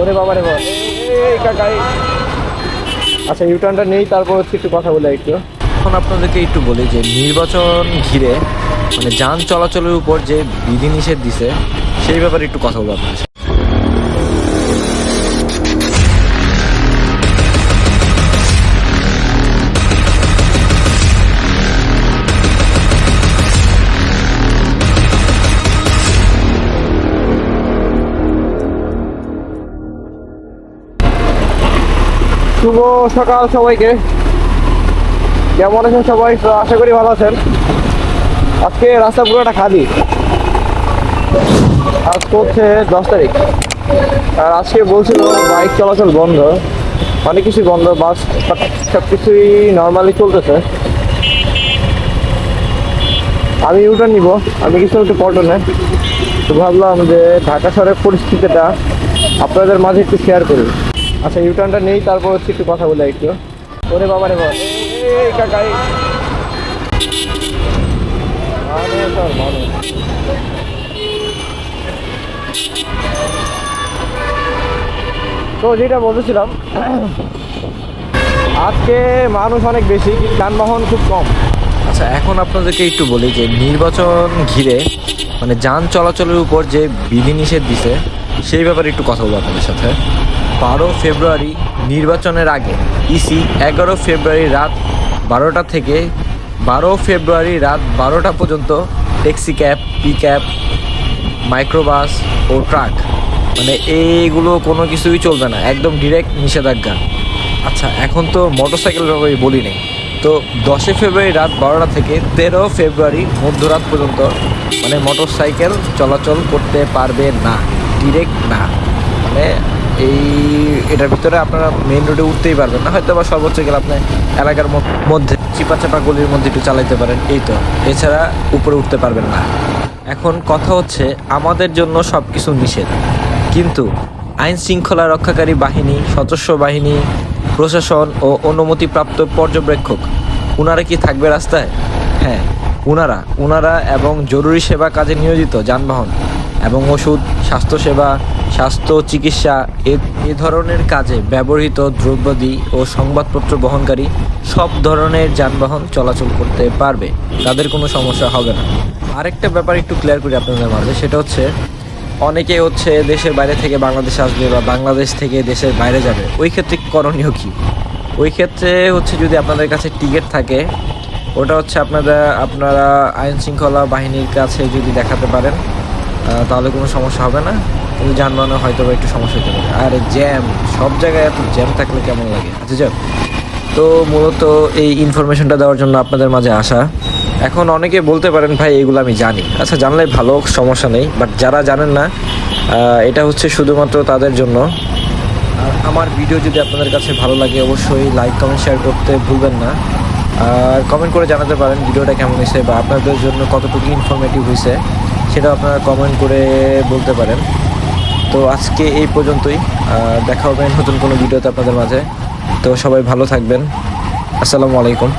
ওরে বাবা রে বাবা। এই। আচ্ছা ইউটার্নটা নেই, তারপর হচ্ছে একটু কথা বলে একটু। এখন আপনাদেরকে একটু বলি যে নির্বাচন ঘিরে মানে যান চলাচলের উপর যে বিধিনিষেধ দিছে, সেই ব্যাপারে একটু কথা বলব আপনাদের শুভ সকাল সবাইকে। কেমন আছেন সবাই? আশা করি ভালো আছেন। আজকে রাস্তা পুরোটা খালি। আজ হচ্ছে দশ তারিখ। আর আজকে বলছিল বাইক চলাচল বন্ধ। অনেক কিছু বন্ধ, বাস সব কিছুই নর্মালি চলতেছে। আমি ইউটার নিব, আমি কিছু একটু পল্টনে তো ভাবলাম যে ঢাকা শহরের পরিস্থিতিটা আপনাদের মাঝে একটু শেয়ার করি। আচ্ছা ইউটার্নটা নেই, তারপর হচ্ছে একটু কথা বলে একটু। ওরে বাবা রে বাবা। মানুষ। তো যেটা বলতেছিলাম, আজকে মানুষ অনেক বেশি যানবাহন খুব কম। আচ্ছা এখন আপনাদেরকে একটু বলি যে নির্বাচন ঘিরে মানে যান চলাচলের উপর যে বিধিনিষেধ দিছে, সেই ব্যাপারে একটু কথা বলব আপনাদের সাথে। বারো ফেব্রুয়ারি নির্বাচনের আগে, ইসি এগারো ফেব্রুয়ারি রাত বারোটা থেকে বারো ফেব্রুয়ারি রাত বারোটা পর্যন্ত taxi cab, pickup microbus ও ট্রাক। মানে এইগুলো কোনো কিছুই চলবে না, একদম ডিরেক্ট নিষেধাজ্ঞা। আচ্ছা এখন তো মোটর মোটরসাইকেল ব্যাপারে বলি নেই। তো দশই ফেব্রুয়ারি রাত বারোটা থেকে তেরো ফেব্রুয়ারি মধ্যরাত পর্যন্ত মানে মোটরসাইকেল চলাচল করতে পারবে না ডিরেক্ট না। মানে এই, এটার ভিতরে আপনারা মেইন রোডে উঠতেই পারবেন না। হয়তো বা সর্বোচ্চ গেলে আপনি এলাকার মধ্যে- চিপা চাপা গলির মধ্যে একটু চালাইতে পারেন, এই তো। এছাড়া উপরে উঠতে পারবেন না। এখন কথা হচ্ছে, আমাদের জন্য সব কিছু নিষেধ। কিন্তু আইন শৃঙ্খলা রক্ষাকারী বাহিনী সদস্য বাহিনী, প্রশাসন ও অনুমতিপ্রাপ্ত পর্যবেক্ষক, উনারা কি থাকবে রাস্তায়? হ্যাঁ উনারা উনারা এবং জরুরি সেবা কাজে নিয়োজিত যানবাহন। এবং ওষুধ, স্বাস্থ্যসেবা, স্বাস্থ্য চিকিৎসা এ ধরনের কাজে ব্যবহৃত দ্রব্যাদি ও সংবাদপত্র বহনকারী সব ধরনের যানবাহন চলাচল করতে পারবে। তাদের কোনো সমস্যা হবে না। আরেকটা ব্যাপার একটু ক্লিয়ার করি আপনাদের মাঝে, সেটা হচ্ছে অনেকে হচ্ছে দেশের বাইরে থেকে বাংলাদেশে আসবে বা বাংলাদেশ থেকে দেশের বাইরে যাবে। ওই ক্ষেত্রে করণীয় কী? ওই ক্ষেত্রে হচ্ছে যদি আপনাদের কাছে টিকিট থাকে, ওটা হচ্ছে আপনারা আপনারা আইন শৃঙ্খলা বাহিনীর কাছে যদি দেখাতে পারেন তাহলে কোনো সমস্যা হবে না। কিন্তু যানবাহনে হয়তো বা একটু সমস্যা হতে পারে। আর জ্যাম, সব জায়গায় এত জ্যাম থাকলে কেমন লাগে? আচ্ছা যাক তো মূলত এই ইনফরমেশনটা দেওয়ার জন্য আপনাদের মাঝে আসা। এখন অনেকে বলতে পারেন, ভাই, এগুলো আমি জানি। আচ্ছা জানলে ভালো, সমস্যা নেই। বাট যারা জানেন না এটা হচ্ছে শুধুমাত্র তাদের জন্য। আর আমার ভিডিও যদি আপনাদের কাছে ভালো লাগে, অবশ্যই লাইক কমেন্ট শেয়ার করতে ভুলবেন না। আর কমেন্ট করে জানাতে পারেন ভিডিওটা কেমন হয়েছে বা আপনাদের জন্য কতটুকু ইনফরমেটিভ হয়েছে। সেটা আপনারা কমেন্ট করে বলতে পারেন। তো আজকে এই পর্যন্তই। দেখা হবে নতুন কোনো ভিডিওতে আপনাদের মাঝে। তো সবাই ভালো থাকবেন। আসসালামু আলাইকুম।